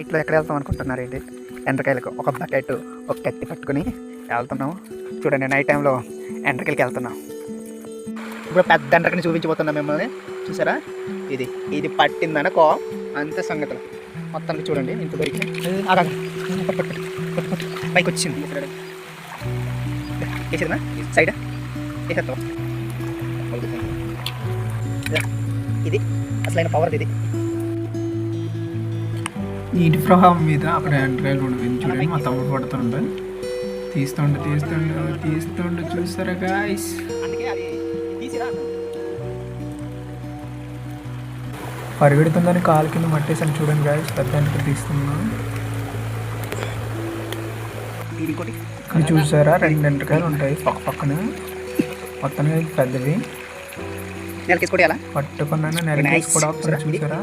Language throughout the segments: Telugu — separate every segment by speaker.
Speaker 1: ఇట్లా ఎక్కడ వెళ్తాం అనుకుంటున్నారు ఎండ్రకాయలకు ఒక బకెట్ ఒక కత్తి పట్టుకుని వెళ్తున్నాము. చూడండి నైట్ టైంలో ఎండ్రకాయలకి వెళ్తున్నాం. ఇప్పుడు పెద్ద ఎండ్రకని చూపించబోతున్నాం మిమ్మల్ని. చూసారా? ఇది ఇది పట్టిందనుకో అంతే సంగతులు. మొత్తానికి చూడండి ఇంత దొరికి. పైకి వచ్చింది. వేసేదా సైడ్ వేసేస్తాం ఇది అసలైన పవర్ ఇది.
Speaker 2: నీటి ప్రవాహం మీద అక్కడ ఎండ్రకాయలు ఉండిపోయింది చూడండి మా తమ్ముడు పడుతుండే. తీస్తుండే తీస్తుండే తీస్తుండే చూస్తారా గాయస్ పరిగెడుతుందని కాలు కింద మట్టేసాను చూడండి గాయస్ పెద్ద ఎండ్రకాయ తీస్తున్నా?
Speaker 1: ఇది ఇంకోటి
Speaker 2: ఇక్కడ చూసారా? రెండు ఎండ్రకాయలు ఉంటాయి. పక్క పక్కన. ఇది పెద్దవి. పట్టుకున్నాను? నెలకేసి కూడా చూసారా?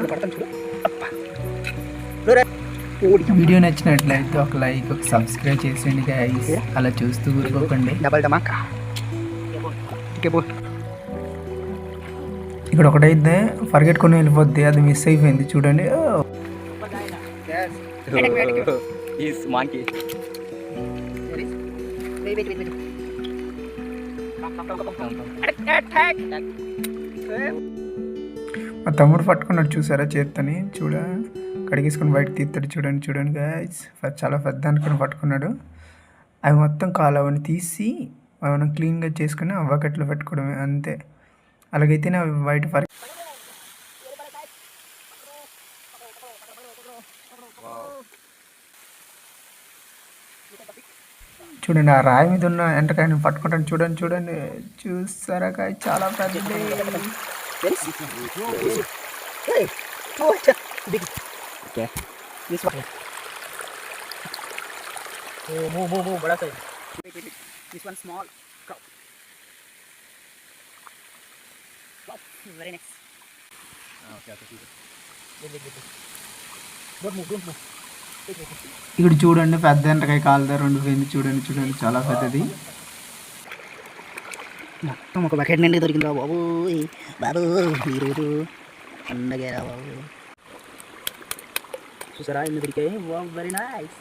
Speaker 2: వీడియో నచ్చినట్లయితే ఒక లైక్ ఒక సబ్స్క్రైబ్ చేసేయండి గాయస్ అలా చూస్తూ ఊరుకోకండి.
Speaker 1: డబల్ ధమాకా
Speaker 2: ఇక్కడ ఒకటైతే పరిగెట్టుకుని వెళ్ళిపోద్ది అది మిస్ అయిపోయింది చూడండి. మా తమ్ముడు పట్టుకున్నాడు చూసారా చేత్తని? చూడ? కడిగేసుకొని బయట తీస్తాడు చూడండి చూడండి గాయస్ చాలా పెద్ద అనుకుని పట్టుకున్నాడు అవి మొత్తం కాలు అవన్నీ తీసి మనం క్లీన్గా చేసుకుని ఆ బకెట్లో పెట్టుకోవడమే అంతే అలాగైతేనే అవి బయట పరి చూడండి ఆ రాయి మీద ఉన్న ఎంటకాయని పట్టుకుంటాను చూడండి చూడండి చూస్తారా కాయ చాలా
Speaker 1: పెద్ద okay. This one oh move move move బడా స్మాల్ ah,
Speaker 2: ఇక్కడ చూడండి పెద్ద ఎండకాయ కాలుదా రెండు పోయింది. చూడండి చూడండి చాలా పెద్దది.
Speaker 1: మొత్తం ఒక బకెట్ నిండి దొరికిందా బాబు బాబు ఈరోజు పండగేరా బాబు చూసారా? ఎన్ని దొరికాయి వెరీ నైస్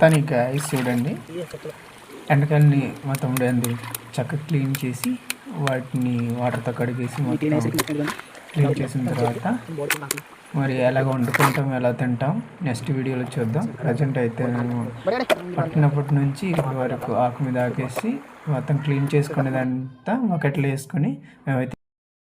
Speaker 2: తను గాయస్ చూడండి. ఎండకాయలని మా తమ్ముడు అంది చక్కగా క్లీన్ చేసి వాటిని వాటర్తో కడిగేసి మొత్తం క్లీన్ చేసిన తర్వాత మరి ఎలాగ వండుకుంటాం ఎలా తింటాం నెక్స్ట్ వీడియోలో చూద్దాం. ప్రజెంట్ అయితే నేను పట్టినప్పటి నుంచి ఇప్పటి వరకు ఆకు మీద ఆకేసి మొత్తం క్లీన్ చేసుకునేదంతా బకెట్లో వేసుకొని మేమైతే